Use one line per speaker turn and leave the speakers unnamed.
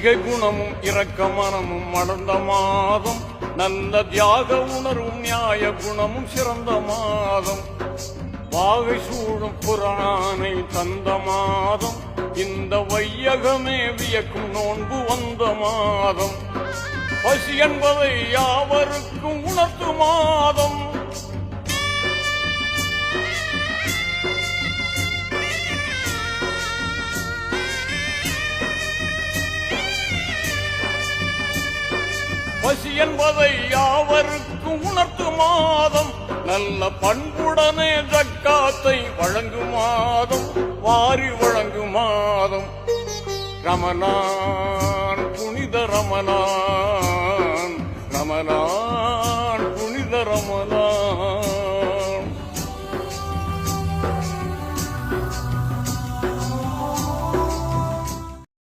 ஈகை குணமும் இரக்க மனமும் மாதம் நல்ல தியாக உணர்வும் நியாய குணமும் சிறந்த மாதம். வாகை சூழும் புராணை தந்த மாதம் இந்த வையகமே வியக்கும் நோன்பு வந்த மாதம். பசி என்பதை யாவருக்கும் உணர்த்து மாதம். பசி என்பதை யாவருக்கும் உணர்த்து மாதம். நல்ல பண்புடனே ஜக்காத்தை வழங்கும் மாதம். வாரி வழங்கும் மாதம். ரமணான் புனித ரமணான்.